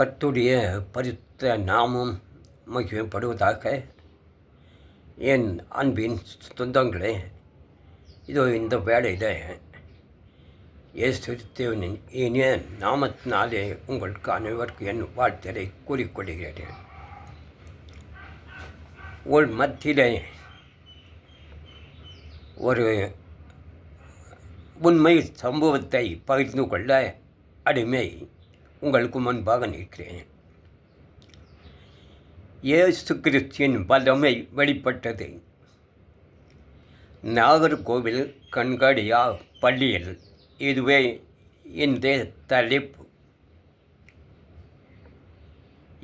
கத்துடைய பரித்த நாமம் மகிமைப்படுவதாக என் அன்பின் சொந்தங்களே இதோ இந்த வேலையில் ஏசுத்தேவனின் இனிய நாமத்தினாலே உங்களுக்கு அனைவருக்கு என் வாழ்த்தலை கூறிக்கொள்கிறேன். உள் மத்தியிலே ஒரு உண்மை சம்பவத்தை பகிர்ந்து கொள்ள அடிமை உங்களுக்கு முன்பாக நிற்கிறேன். இயேசு கிறிஸ்தின் வல்லமை வெளிப்பட்டது. நாகர்கோவில் கண்காடியா பள்ளியில் இதுவே இந்த தலைப்பு.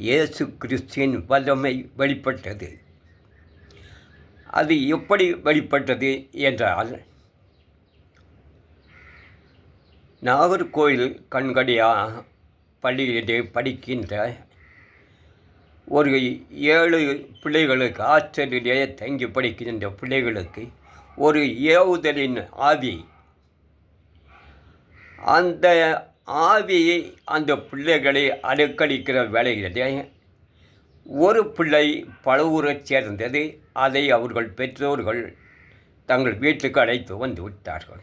இயேசு கிறிஸ்தின் வல்லமை வெளிப்பட்டது. அது எப்படி வெளிப்பட்டது என்றால் நாகர்கோயில் கண்கடியா பள்ளியிலே படிக்கின்ற ஒரு ஏழு பிள்ளைகளுக்கு ஆஸ்திரேலியிலேயே தங்கி படிக்கின்ற பிள்ளைகளுக்கு ஒரு ஏவுதலின் ஆவி. அந்த ஆவியை அந்த பிள்ளைகளை அலுக்கழிக்கிற வேலையிலே ஒரு பிள்ளை பழுவூரைச் சேர்ந்தது. அதை அவர்கள் பெற்றோர்கள் தங்கள் வீட்டுக்கு அழைத்து வந்து விட்டார்கள்.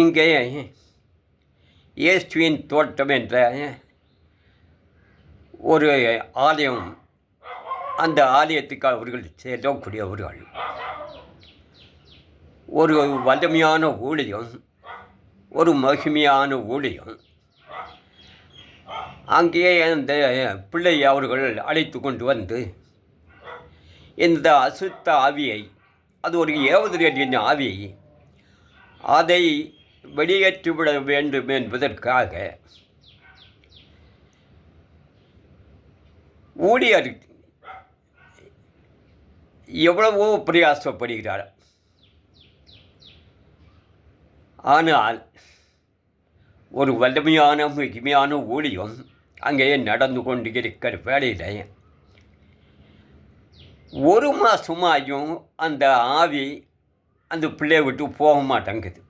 இங்கே இயேசுவின் தோட்டம் என்ற ஒரு ஆலயம் அந்த ஆலயத்துக்கு அவர்கள் செல்லக்கூடியவர்கள் ஒரு வலிமையான ஊழியம் ஒரு மகிமையான ஊழியம். அங்கே அந்த பிள்ளை அவர்கள் அழைத்து கொண்டு வந்து இந்த அசுத்த ஆவியை அது ஒரு ஏவுதலின் ஆவியை அதை வெளியேற்றிவிட வேண்டும் என்பதற்காக ஊழியர் எவ்வளவோ பிரயாசப்படுகிறார். ஆனால் ஒரு வல்லமையான மிகுமையான ஊழியம் அங்கே நடந்து கொண்டு இருக்கிற வேலையில் ஒரு மாதமாயும் அந்த ஆவி அந்த பிள்ளைய விட்டு போக மாட்டேங்குது.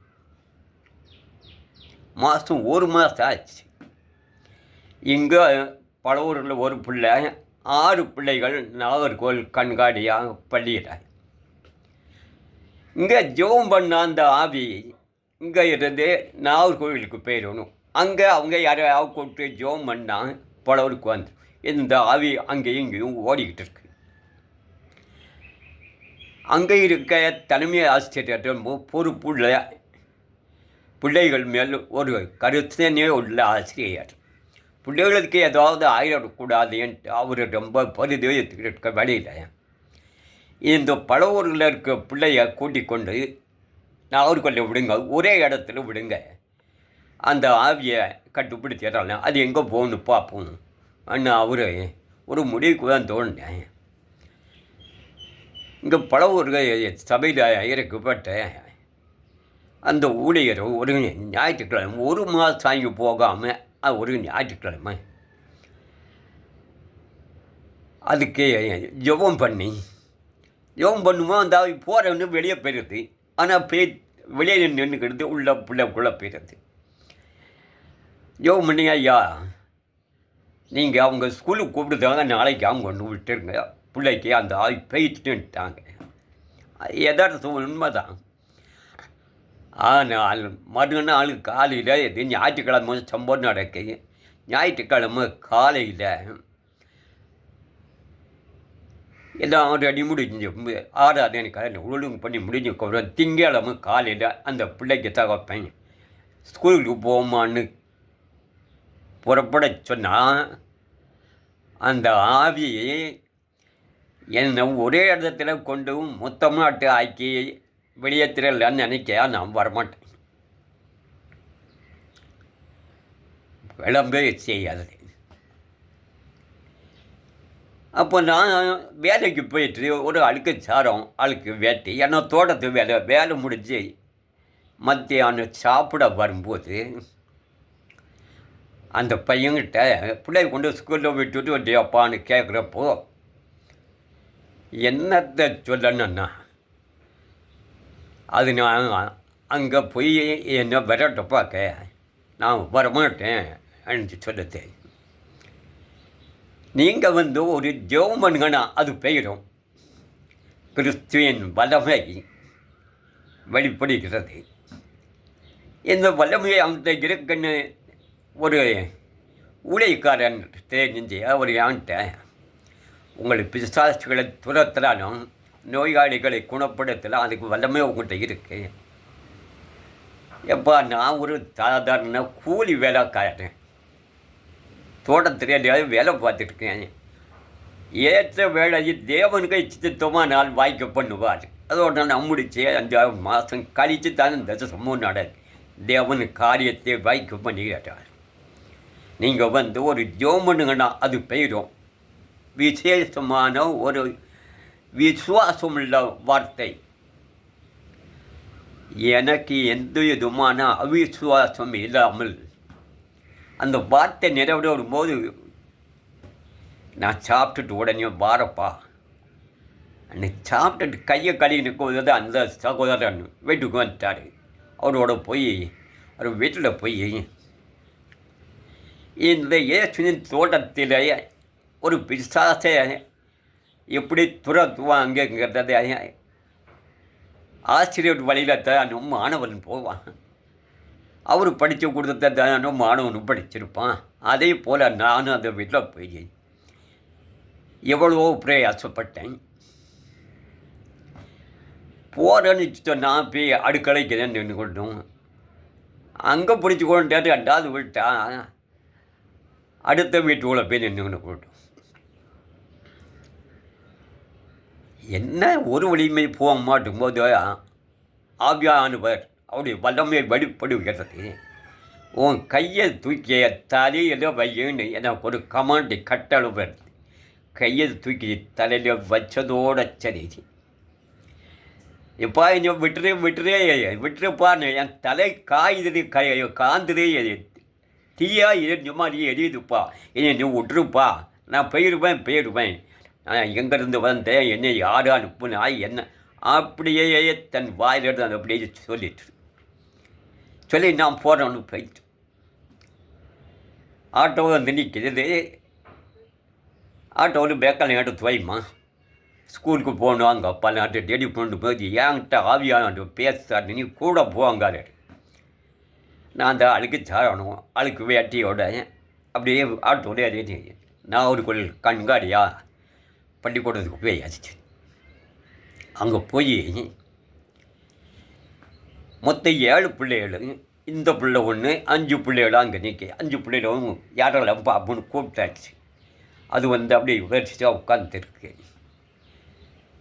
மாதம் ஒரு மாதம் ஆச்சு. இங்கே பழவூரில் ஒரு பிள்ளை ஆறு பிள்ளைகள் நாகர்கோவில் கண்காணியாக பள்ளியில். இங்கே ஜோம் பண்ண அந்த ஆவி இங்கே இருந்து நாகர்கோவிலுக்கு போயிடணும். அங்கே அவங்க யாரையாவது கூப்பிட்டு ஜோம் பண்ணால் பழவருக்கு வந்து இந்த ஆவி அங்கேயும் இங்கேயும் ஓடிக்கிட்டு இருக்கு. அங்கே இருக்க தலைமை ஆசிரியர் பொறுப்புள்ள பிள்ளைகள் மேல் ஒரு கருத்தனே உள்ள ஆசிரியர். பிள்ளைகளுக்கு ஏதாவது ஆயிடக்கூடாது என்று அவர் ரொம்ப பரிதவித்து இருக்க வழியில். இந்த பழவூரில் இருக்க பிள்ளைய கூட்டிக் கொண்டு நாகர்கொல்ல விடுங்க ஒரே இடத்துல விடுங்க. அந்த ஆவியை கட்டுப்பிடிச்சிடறாங்க அது எங்கே போகணும் பார்ப்போம். அண்ணா அவர் ஒரு முடிவுக்கு தான் தோணுனேன். இங்கே பழவூர்கள் சபையில் இருக்கப்பட்ட அந்த ஊழியர் ஒரு ஞாயிற்றுக்கிழமை ஒரு மாதம் சாங்கி போகாமல் அது ஒரு ஞாயிற்றுக்கிழமை. அதுக்கு ஜெபம் பண்ணி ஜெபம் பண்ணுமோ அந்த போகிறவனு வெளியே போயிடுது ஆனால் பே வெளியே நின்றுக்கிறது உள்ள பிள்ளைக்குள்ளே போயிடுது ஜெபம் பண்ணி ஐயா நீங்கள் அவங்க ஸ்கூலுக்கு கூப்பிடுதாங்க நாளைக்கு அவங்க கொண்டு விட்டுருங்க. பிள்ளைக்கு அந்த ஆய் போயிட்டுன்ட்டாங்க எதார்த்தம் உண்மைதான். தான் மறுநாள் காலையில் இது ஞாயிற்றுக்கிழமை சம்பவம் நடக்கு. ஞாயிற்றுக்கிழமை காலையில் எல்லாம் ரெடி முடிஞ்சு ஆறாவது கல்யாணம் ஒழுங்கு பண்ணி முடிஞ்சு திங்கக்கிழமை காலையில் அந்த பிள்ளைக்கு தகப்பேன் ஸ்கூலுக்கு போமான்னு புறப்பட சொன்னால் அந்த ஆவியை என்னை ஒரே இடத்துல கொண்டு மொத்தமாட்டு ஆக்கி வெளியே வெளியேற்றலன்னு நினைக்க நான் வரமாட்டேன் விளம்பே செய்யாது அப்போ நான் வேலைக்கு போயிட்டு ஒரு அழுக்கு சாரம் அழுக்கு வேட்டி ஏன்னா தோட்டத்து வேலை வேலை முடிஞ்சு மத்தியானம் சாப்பிட வரும்போது அந்த பையன்கிட்ட பிள்ளைய கொண்டு ஸ்கூலில் விட்டுட்டு வண்டியாப்பான்னு கேட்குறப்போ என்னத்தை சொல்லணுன்னா அது நான் அங்கே போய் என்ன விரட்ட பார்க்க நான் வரமாட்டேன் அப்படின்னு சொல்லுது நீங்கள் வந்து ஒரு ஜெவமனுங்கன்னா அது பெயரும். கிறிஸ்துவின் வலமை வெளிப்படுகிறது. இந்த வல்லமையை அந்த இருக்குன்னு ஒரு ஊழியக்காரன் தெரிஞ்சு அவர் என்கிட்ட உங்களை பிசாசுகளை துரத்தலாலும் நோயாளிகளை குணப்படுத்தலாம் அதுக்கு வல்லமே உங்கள்கிட்ட இருக்கு. எப்பா நான் ஒரு சாதாரண கூலி வேலைக்காரன். தோட்டத்தில் வேலை பார்த்துட்ருக்கேன். ஏற்ற வேலையை தேவனுக்கு சித்தமாக வாய்க்க பண்ணுவார். அதோட நான் முடிச்சு அஞ்சாறு மாதம் கழித்து தான் இந்த சம்பவம் நட தேவன் காரியத்தை வாய்க்க பண்ணிக்கிட்டார். நீங்கள் வந்து ஒரு ஜோமனுங்கன்னா அது பெயரும். விசேஷமான ஒரு விசுவாசமுள்ள வார்த்தை எனக்கு எந்த விதமான அவிசுவாசம் இல்லாமல் அந்த வார்த்தை நிறைவேறும் போது நான் சாப்பிட்டுட்டு உடனே வாரப்பா. அன்னைக்கு சாப்பிட்டுட்டு கையை கழுவினுக்கு நிற்கும்போது அந்த சகோதரன் வீட்டுக்கு வந்துட்டார். அவரோட போய் அவர் வீட்டில் போய் இந்த இயேசுவின் தோட்டத்தில் ஒரு பிசாசை எப்படி துரத்துவாங்கிறத ஆசிரியர் வழியில் தானும் மாணவன் போவான். அவர் படித்து கொடுத்த தானும் மாணவனும் படிச்சிருப்பான். அதே போல் நானும் அந்த வீட்டில் போய் எவ்வளவோ பிரயாசப்பட்டேன். போகிறேன்னு நான் போய் அடுக்கலைக்கு தான் நின்று கொண்டோம் அங்கே பிடிச்சி கொண்டு ரெண்டாவது விட்டா அடுத்த வீட்டுக்குள்ளே போய் நின்று கொண்டோம் என்ன ஒரு வலிமை போக மாட்டும் போது ஆவியானவர் அவருடைய வல்லமை வெளிப்படுகிறது உன் கையை தூக்கிய தலையில் வையுன்னு எனக்கு ஒரு கமாண்டு கட்டளை வருது கையை தூக்கி தலையில் வச்சதோட சரி. இப்போ இங்கே விட்டுரு விட்டுரே விட்டுருப்பான்னு என் தலை காயுது கை காந்துதே தீயா எரிஞ்ச மாதிரி எரியுதுப்பா இனி நீ விட்டுருப்பா. நான் போயிடுவேன் போயிடுவேன் எங்கேருந்து வந்தேன் என்னை யார் அனுப்புனா என்ன? அப்படியே தன் வாயிலிருந்து அந்த அப்படியே சொல்லிட்டு. சொல்லி நான் போகிறோன்னு போயிட்டு. ஆட்டோ வந்து நிற்கிறது. ஆட்டோவில் பேக்கல் எடுத்து வைமா ஸ்கூலுக்கு போகணும் அங்கே அப்பா நாட்டு டெடி கொண்டு போய் என்கிட்ட ஆவியான பேசுறாரு. நீ கூட போங்காரு நான் அந்த அழுக்கு சாரணும் அழுக்கு வேட்டியோட அப்படியே ஆட்டோட ஏறி நான் ஒரு கொள் கண்காடியா பள்ளிக்கூடத்துக்கு போய் அங்கே போய் மொத்தம் ஏழு பிள்ளைகளும் இந்த பிள்ளை ஒன்று அஞ்சு பிள்ளைகளும் அங்கே நிற்க அஞ்சு பிள்ளைகளும் யாரெல்லாம் அப்படின்னு கூப்பிட்டாச்சு. அது வந்து அப்படியே வரிசையாக உட்காந்துருக்கு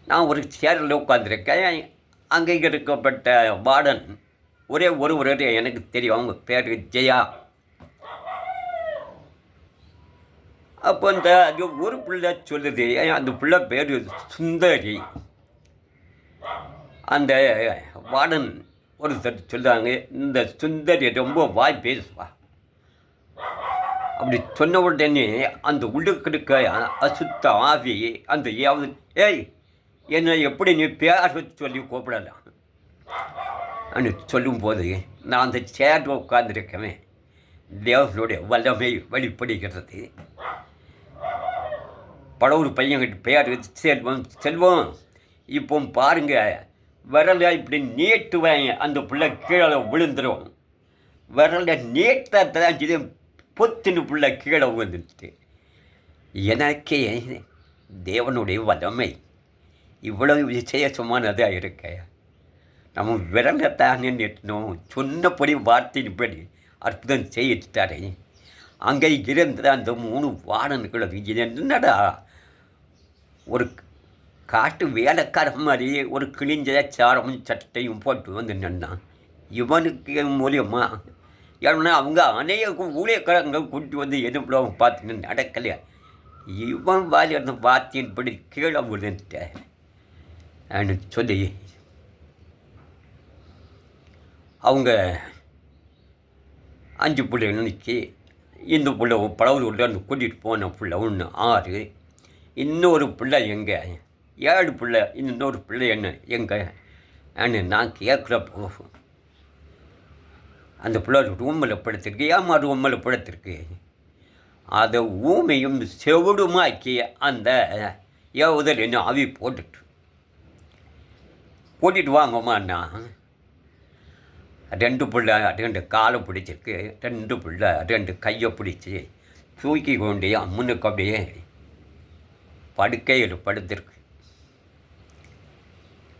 நான் ஒரு சேரில் உட்காந்துருக்கேன் அங்கே இருக்கப்பட்ட வார்டன் ஒரே ஒரு ஒரு எனக்கு தெரியும். அவங்க பேர் ஜெயா. அப்போ இந்த அது ஒரு பிள்ளை சொல்லுது அந்த பிள்ளை பேர் சுந்தரி. அந்த வாடன் ஒருத்தர் சொல்லுவாங்க இந்த சுந்தரி ரொம்ப வாய் பேசுவா. அப்படி சொன்ன உடனே அந்த உள்ளுக்கிருக்க அசுத்த ஆவி அந்த ஏவது ஏய் என்னை எப்படி நீ பேர் சொல்லி கூப்பிடலாம்? அப்படின்னு சொல்லும்போது நான் அந்த சேரில் உட்காந்துருக்கவே தேவனுடைய வல்லமை வெளிப்படுகிறது. படவுர் பையன்கிட்ட பேர் செல்வம் செல்வம் இப்போ பாருங்க விரலை இப்படி நீட்டுவேன். அந்த பிள்ளை கீழே விழுந்துடும் விரலை நீட்டத்தான் இது பொத்துன்னு பிள்ளை கீழே விழுந்துட்டு எனக்கே தேவனுடைய வதமை இவ்வளவு விசேஷமானதாக இருக்க. நம்ம விரலைத்தானே நிட்டணும். சொன்னபடி வார்த்தையின்படி அற்புதம் செய்யிட்டாரே அங்கே இருந்த அந்த மூணு வாடனுக்குள்ள என்னடா? ஒரு காட்டு வேலைக்காரன் மாதிரி ஒரு கிழிஞ்ச சாரமும் சட்டையும் போட்டு வந்து நின்னான். இவனுக்கு மூலியமா ஏன்னா அவங்க அநேக ஊழியக்காரங்க கூட்டி வந்து எதுவும் அவங்க பார்த்துன்னு நடக்கலையா இவன் வாலி அந்த வாத்தியின்படி கீழே விழுந்துட்டேன். சொல்லி அவங்க அஞ்சு பிள்ளைகள் நிற்கி இந்த பிள்ளை பழவூர் கூட்டிகிட்டு போன பிள்ளை ஒன்று ஆறு. இன்னொரு பிள்ளை எங்கே? ஏழு பிள்ளை இன்னொரு பிள்ளை என்ன? எங்கே? நான் கேட்குறப்போ அந்த பிள்ளை ரூமில் படுத்திருக்கு ஏமா ரூமில் படுத்திருக்கு அதை ஊமையும் செவிடுமாக்கி அந்த ஏவுதலின் ஆவி போட்டுட்டு. கூட்டிகிட்டு வாங்கம்மாண்ணா ரெண்டு பிள்ளை ரெண்டு காலை பிடிச்சிருக்கு. ரெண்டு பிள்ளை ரெண்டு கையை பிடிச்சி தூக்கி கொண்டு அம்மனுக்கு அப்படியே படுக்கையில் படுத்திருக்கு.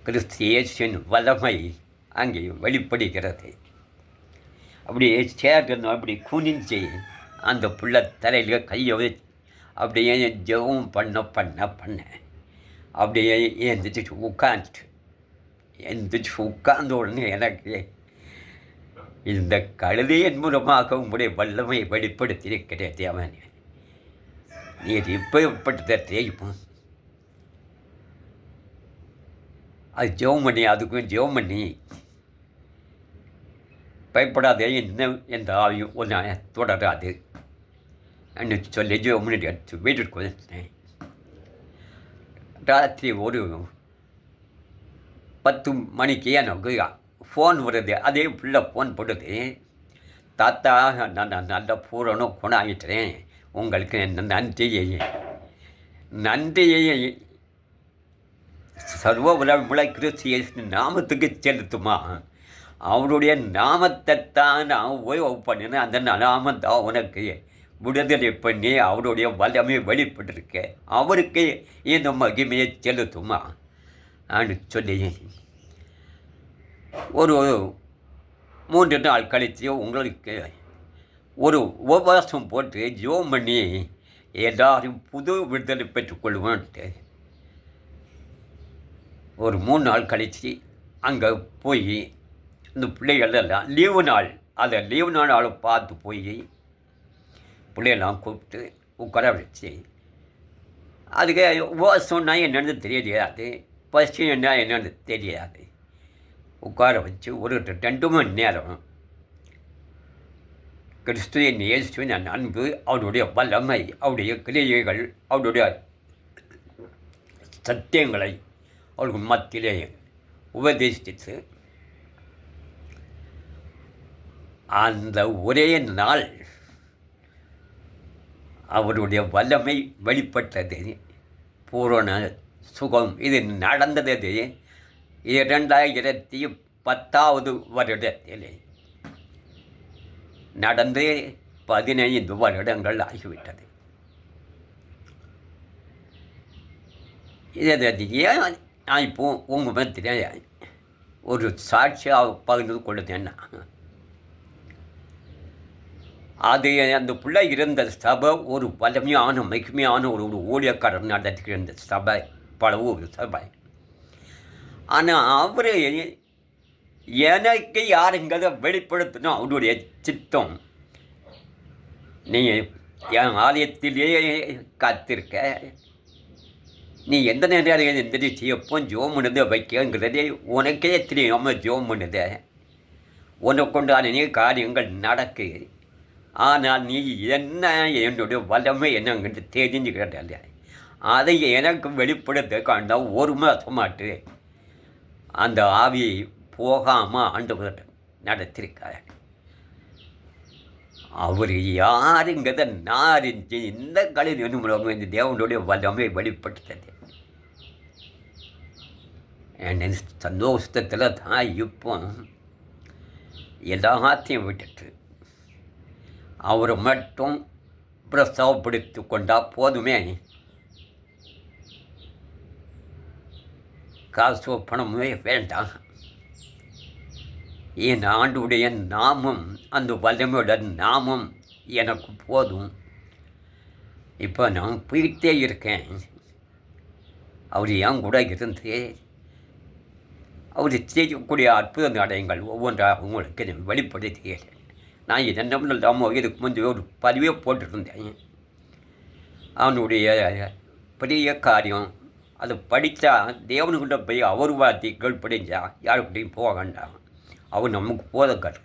கிறிஸ்து இயேசுவின் வல்லமை அங்கே வெளிப்படுகிறது. அப்படியே சேர்க்கணும் அப்படி குனிஞ்சு அந்த புள்ள தலையில் கையை வச்சு அப்படியே ஜெபம் பண்ண பண்ண பண்ண. அப்படியே எழுந்திரிச்சு உட்காந்துட்டு எழுந்திரிச்சு உட்கார்ந்த உடனே எனக்கு இந்த கழுதையின் மூலமாக உங்களுடைய வல்லமை வெளிப்படுத்தியிருக்கிறேன் தேவன் நீர் இப்படிப்பட்ட தெரியுமா அது ஜெபம் பண்ணி அதுக்கும் ஜெபம் பண்ணி பயப்படாதே என்ன எந்த ஆவியும் ஒன்று தொடராது என்று சொல்லி ஜெபம் பண்ணிட்டு எடுத்து வீட்டுக்கு வந்துட்டேன் ராத்திரி ஒரு பத்து மணிக்கு எனக்கு ஃபோன் வருது அதே பிள்ளை ஃபோன் போடுது தாத்தா நான் நான் நல்ல பூரணம் ஆகிட்டேன் உங்களுக்கு என்ன நன்றியை நன்றியை சர்வ உலக கிறிஸ்து நாமத்துக்கு செலுத்துமா? அவருடைய நாமத்தை தான் நான் ஓய்வு பண்ணினேன். அந்த நாமம் தான் உனக்கு விடுதலை பண்ணி அவருடைய வல்லமை வெளிப்பட்டிருக்க. அவருக்கு இந்த மகிமையை செலுத்துமா? அப்படின்னு சொல்லி ஒரு மூன்று நாள் கழித்து உங்களுக்கு ஒரு உபவாசம் போட்டு ஜோம் பண்ணி எல்லாரும் புது விடுதலை பெற்றுக்கொள்வோன்ட்டு ஒரு மூணு நாள் கழித்து அங்கே போய் இந்த பிள்ளைகள் எல்லாம் லீவு நாள் அதை லீவு நாள் ஆளை பார்த்து போய் பிள்ளையெல்லாம் கூப்பிட்டு உட்கார வச்சு அதுக்கு உபவாசம்னா என்னென்னு தெரியாது பசி என்ன என்னென்னு தெரியாது. உட்கார வச்சு ஒரு ரெண்டு மணி நேரம் கிறிஸ்துவின் இயேசுவின் அன்பு அவருடைய வல்லமை அவருடைய கிரியைகள் அவருடைய சத்தியங்களை அவருக்கு மத்தியிலே உபதேசித்து அந்த ஒரே நாள் அவருடைய வல்லமை வெளிப்பட்டது. பூரண சுகம். இது நடந்தது இரண்டாயிரத்தி பத்தாவது வருடத்திலே. நடந்து பதினைந்து வருடங்கள் ஆகிவிட்டது. இதை ஏன் நான் இப்போ உங்கள் மத்தியில் ஒரு சாட்சியாக பகிர்ந்து கொடுத்தேன்னா அது அந்த பிள்ளை இருந்த சபை ஒரு வலிமையான மிகுமையான ஒரு ஒரு ஊழியக்காரர் இருந்த சபை பல ஒரு சபை. ஆனால் அவரே எனக்கு யாருங்கிறத வெளிப்படுத்தணும்? அவருடைய சித்தம். நீ என் ஆலயத்திலேயே காத்திருக்க. நீ எந்த நேரம் எந்திரிச்சு எப்போ ஜோம் பண்ணுது வைக்கங்கிறதே உனக்கே தெரியாமல் ஜோம் பண்ணுத உனக்கொண்டான நீ காரியங்கள் நடக்கு. ஆனால் நீ என்ன என்னுடைய வல்லமை என்னங்கிறது தெரிஞ்சுக்கிட்ட அதை எனக்கு வெளிப்படுத்த கண்டா ஒரு மாதமாட்டு அந்த ஆவியை போகாமல் ஆண்டவர் நடத்திருக்கார். அவர் யாருங்கிறத நாரிஞ்சு இந்த கலையில் மூலமாக இந்த தேவனுடைய வல்லமை வெளிப்படுத்தது. என் சந்தோஷத்தில் தான் இப்போ எல்லாத்தையும் விட்டுட்டு அவரை மட்டும் பிரசவப்படுத்தி கொண்டால் போதுமே. காசு பணமே வேண்டாம். என் ஆண்டுடைய நாமம் அந்த வல்லமையோட நாமம் எனக்கு போதும். இப்போ நான் போயிட்டே இருக்கேன். அவர் என் கூட இருந்து அவர் செய்யக்கூடிய அற்புத நடையங்கள் ஒவ்வொன்றாக உங்களுக்கு வெளிப்படுத்துகிறேன் நான் என்ன இல்லாமல் இதுக்கு முந்தைய ஒரு பதிவே போட்டுருந்தேன். அவனுடைய பெரிய காரியம் அது படித்தா தேவனுக்கிட்ட போய் அவர் வார்த்தைகள் படித்தா யாருக்கிட்டையும் போக வேண்டாம். அவர் நமக்கு போதக்கார்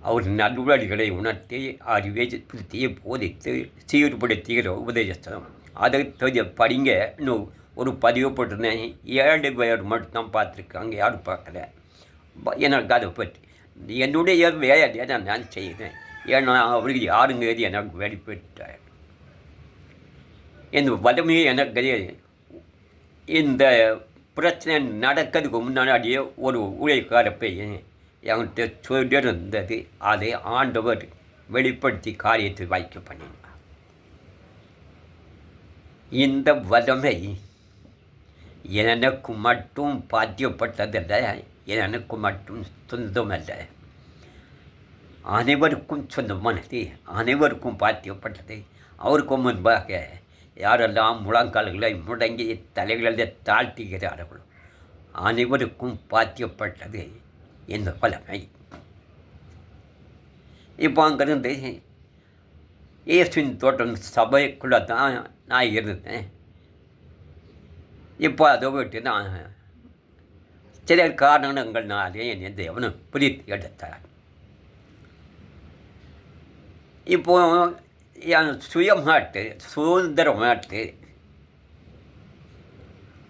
அவர் நல்வழிகளை உணர்த்தி அறிவை திருத்தியை போதித்து சீர்படுத்துகிற உபதேசம் அதை தெரிய படிங்க. இன்னும் ஒரு பதிவு போட்டிருந்தேன். ஏழு பேர் மட்டும்தான் பார்த்துருக்காங்க. யாரும் பார்க்கல. எனக்கு அதை பற்றி. என்னுடைய வேலையை நான் நான் செய்கிறேன்? ஏன்னா அவருக்கு யாருங்கிறது எனக்கு வெளிப்பட்டார். என் வலிமையை எனக்கு இந்த பிரச்சனை நடக்கிறதுக்கு முன்னாடியே ஒரு ஊழியக்கார பையன் என்கிட்ட சொல்லியிருந்தது அதை ஆண்டவர் வெளிப்படுத்தி காரியத்தை வைக்க பண்ணினார். இந்த வலிமை எனக்கு மட்டும் பாத்தியப்பட்டதல்ல எனக்கு மட்டும் சொந்தமல்ல. அனைவருக்கும் சொந்தமானது அனைவருக்கும் பாத்தியப்பட்டது. அவருக்கு முன்பாக யாரெல்லாம் முழங்கால்களை முடங்கி தலைகளை தாழ்த்துகிறார்களோ அனைவருக்கும் பாத்தியப்பட்டது இந்த பலமை இப்போ அங்கிருந்து இயேசுவின் தோட்டம் சபைக்குள்ளே தான் நான் இருந்தேன். இப்போ அதை விட்டு நான் சில காரணங்கள்னாலே என்னை தேவனும் பிரித்து எடுத்தார். இப்போது சுயமாட்டு சுதந்திரமாட்டு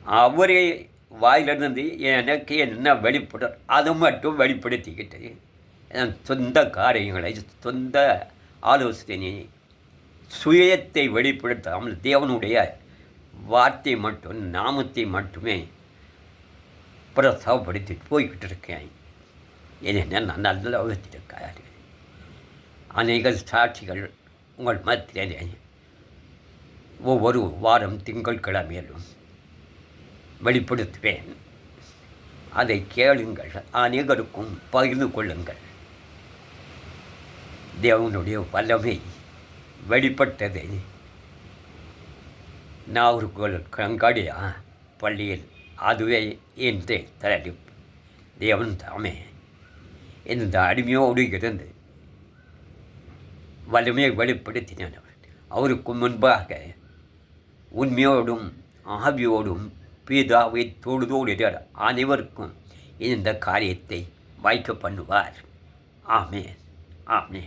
அவரே வாயிலிருந்து எனக்கு என்ன வெளிப்படும் அதை மட்டும் வெளிப்படுத்திக்கிட்டு என் சொந்த காரியங்களை சொந்த ஆலோசனை சுயத்தை வெளிப்படுத்தாமல் தேவனுடைய வார்த்தை மட்டும் நாமத்தை மட்டுமே பிரசவப்படுத்தி போய்கிட்டு இருக்கேன் என்ன நான் நல்லா வச்சிருக்காரு அநேக சாட்சிகள் உங்கள் மத்தியிலே ஒவ்வொரு வாரம் திங்கள் கிழமையிலும் வெளிப்படுத்துவேன். அதை கேளுங்கள் அனைவருக்கும் பகிர்ந்து கொள்ளுங்கள். தேவனுடைய வல்லமை வெளிப்பட்டதை நாகர்கோவில் கங்காடியா பள்ளியில் அதுவே என்று தரடிப்பு தேவன் தாமே இந்த அடிமையோடு இருந்து வலிமையை வெளிப்படுத்தினார் அவருக்கு முன்பாக உண்மையோடும் ஆவியோடும் பீதாவை தொழுதோடு அனைவருக்கும் இந்த காரியத்தை வாய்க்க பண்ணுவார். ஆமே ஆமே